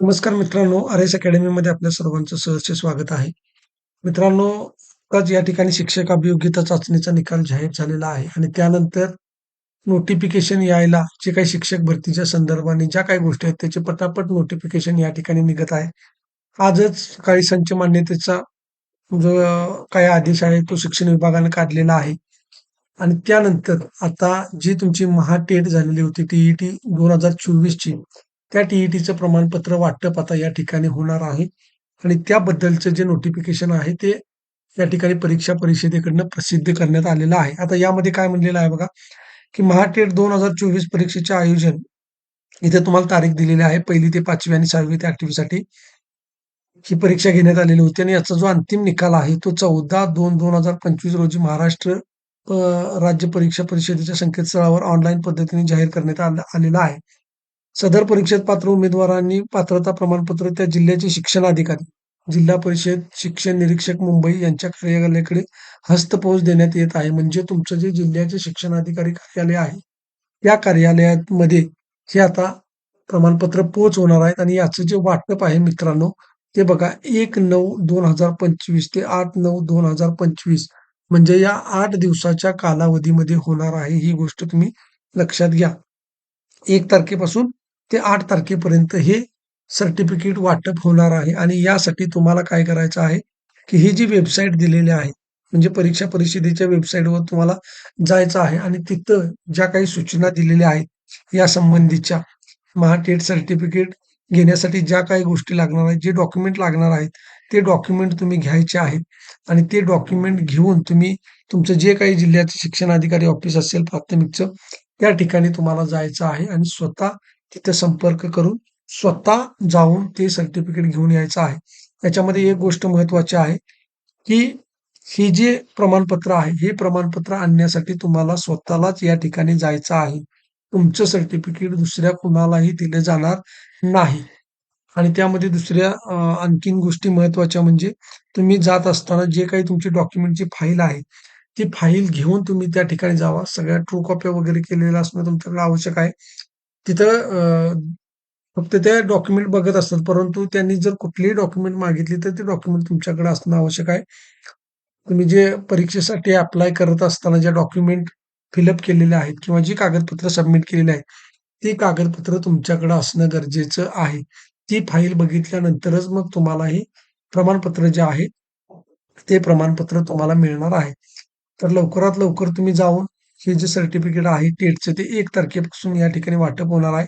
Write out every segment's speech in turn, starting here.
नमस्कार मित्रांनो R S अकॅडमीमध्ये आपल्या सर्वांचं सहर्ष स्वागत आहे. मित्रांनो आज या ठिकाणी शिक्षक अभियोग्यता चाचणीचा निकाल जाहीर झालेला आहे आणि त्यानंतर नोटिफिकेशन यायला जे काही शिक्षक भरतीच्या संदर्भाने ज्या काही गोष्टी आहेत त्याचे पटापट नोटिफिकेशन या ठिकाणी निघत आहे. आजच सकाळी संच मान्यतेचा जो काही आदेश आहे तो शिक्षण विभागाने काढलेला आहे. आणि त्यानंतर आता जी तुमची महाटेट झालेली होती टीईटी दोन हजार चोवीसची त्या टीईटीचं प्रमाणपत्र वाटप आता या ठिकाणी होणार आहे. आणि त्याबद्दलचं जे नोटिफिकेशन आहे ते या ठिकाणी परीक्षा परिषदेकडनं प्रसिद्ध करण्यात आलेलं आहे. आता यामध्ये काय म्हणलेलं आहे बघा की महाटेट दोन हजार चोवीस परीक्षेचे आयोजन इथे तुम्हाला तारीख दिलेली आहे. पहिली ते पाचवी आणि सहावी ते आठवीसाठी ही परीक्षा घेण्यात आलेली होती. आणि याचा जो अंतिम निकाल आहे तो चौदा दोन दोन हजार पंचवीस रोजी महाराष्ट्र राज्य परीक्षा परिषदेच्या संकेतस्थळावर ऑनलाईन पद्धतीने जाहीर करण्यात आलेला आहे. सदर परीक्षेत पात्र उमेदवारांनी पात्रता प्रमाणपत्र त्या जिल्ह्याचे शिक्षण अधिकारी जिल्हा परिषद शिक्षण निरीक्षक मुंबई यांच्या कार्यालयाकडे हस्तपोच देण्यात येत आहे. म्हणजे तुमचं जे जिल्ह्याचे शिक्षण अधिकारी कार्यालय आहे त्या कार्यालयामध्ये हे आता प्रमाणपत्र पोच होणार आहेत. आणि याचं जे वाटप आहे मित्रांनो ते बघा एक नऊ दोन हजार पंचवीस ते आठ नऊ दोन हजार पंचवीस म्हणजे या आठ दिवसाच्या कालावधीमध्ये होणार आहे. ही गोष्ट तुम्ही लक्षात घ्या. एक तारखेपासून ते आठ तारखेपर्यंत हे सर्टिफिकेट वाटप होणार आहे. आणि यासाठी तुम्हाला काय करायचं आहे की ही जी वेबसाईट दिलेली आहे म्हणजे परीक्षा परिषदेच्या वेबसाईटवर तुम्हाला जायचं आहे आणि तिथं ज्या काही सूचना दिलेल्या आहेत या संबंधीच्या महाटेट सर्टिफिकेट घेण्यासाठी ज्या काही गोष्टी लागणार आहेत जे डॉक्युमेंट लागणार आहेत ते डॉक्युमेंट तुम्ही घ्यायचे आहेत. आणि ते डॉक्युमेंट घेऊन तुम्ही तुमचं जे काही जिल्ह्याचे शिक्षणाधिकारी ऑफिस असेल प्राथमिकचं त्या ठिकाणी तुम्हाला जायचं आहे आणि स्वतः तिथे संपर्क करून स्वतः जाऊन ते सर्टिफिकेट घेऊन यायचं आहे. याच्यामध्ये एक गोष्ट महत्वाची आहे की हे जे प्रमाणपत्र आहे हे प्रमाणपत्र आणण्यासाठी तुम्हाला स्वतःलाच या ठिकाणी जायचं आहे. तुमचं सर्टिफिकेट दुसऱ्या कुणालाही दिले जाणार नाही. आणि त्यामध्ये दुसऱ्या आणखीन गोष्टी महत्त्वाच्या म्हणजे तुम्ही जात असताना जे काही तुमची डॉक्युमेंटची फाईल आहे ती फाईल घेऊन तुम्ही त्या ठिकाणी जावा. सगळ्या ट्रू कॉप्या वगैरे केलेल्या असणं तुमच्याकडे आवश्यक आहे. तिथं फक्त त्या डॉक्युमेंट बघत असतात. परंतु त्यांनी जर कुठलीही डॉक्युमेंट मागितली तर ते डॉक्युमेंट तुमच्याकडे असणं आवश्यक आहे. तुम्ही जे परीक्षेसाठी अप्लाय करत असताना ज्या डॉक्युमेंट फिलअप केलेले आहेत किंवा जी कागदपत्र सबमिट केलेली आहेत ती कागदपत्र तुमच्याकडे असणं गरजेचं आहे. ती फाईल बघितल्यानंतरच मग तुम्हाला हे प्रमाणपत्र जे आहे ते प्रमाणपत्र तुम्हाला मिळणार आहे. तर लवकरात लवकर तुम्ही जाऊन हे जे सर्टिफिकेट आहे टेटचं ते एक तारखेपासून या ठिकाणी वाटप होणार आहे.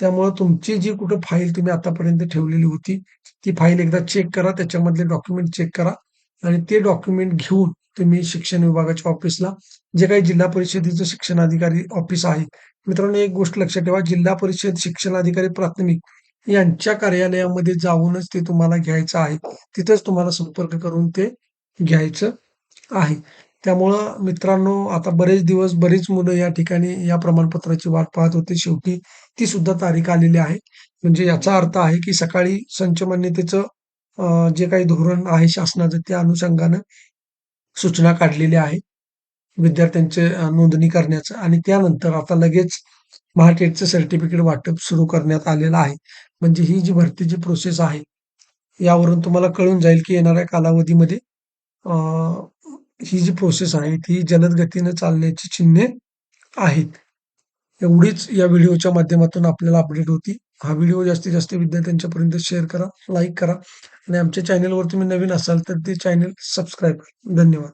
त्यामुळे तुमची जी कुठं फाईल तुम्ही आतापर्यंत ठेवलेली होती ती फाईल एकदा चेक करा त्याच्यामधले डॉक्युमेंट चेक करा आणि ते डॉक्युमेंट घेऊन तुम्ही शिक्षण विभागाच्या ऑफिसला जे काही जिल्हा परिषदेचं शिक्षण अधिकारी ऑफिस आहे. मित्रांनो एक गोष्ट लक्षात ठेवा जिल्हा परिषद शिक्षण अधिकारी प्राथमिक यांच्या कार्यालयामध्ये जाऊनच ते तुम्हाला घ्यायचं आहे. तिथेच तुम्हाला संपर्क करून ते घ्यायचं आहे. त्यामुळं मित्रांनो आता बरेच दिवस बरीच मुलं या ठिकाणी या प्रमाणपत्राची वाट पाहत होते. शेवटी ती सुद्धा तारीख आलेली आहे. म्हणजे याचा अर्थ आहे की सकाळी संचमान्यतेचं जे काही धोरण आहे शासनाचं त्या अनुषंगानं सूचना काढलेल्या आहे. विद्यार्थ्यांचे नोंदणी करण्याचं आणि त्यानंतर आता लगेच महाटेटचं सर्टिफिकेट वाटप सुरू करण्यात आलेलं आहे. म्हणजे ही जी भरतीची प्रोसेस आहे यावरून तुम्हाला कळून जाईल की येणाऱ्या कालावधीमध्ये ही जी प्रोसेस आहे ती जलद गतीने चालण्याची चिन्हे आहेत. एवढीच या व्हिडिओच्या माध्यमातून आपल्याला अपडेट होती. हा व्हिडिओ जास्तीत जास्त विद्यार्थ्यांच्यापर्यंत शेअर करा लाईक करा आणि आमच्या चॅनेलवर तुम्ही नवीन असाल तर ते चॅनेल सबस्क्राईब करा. धन्यवाद.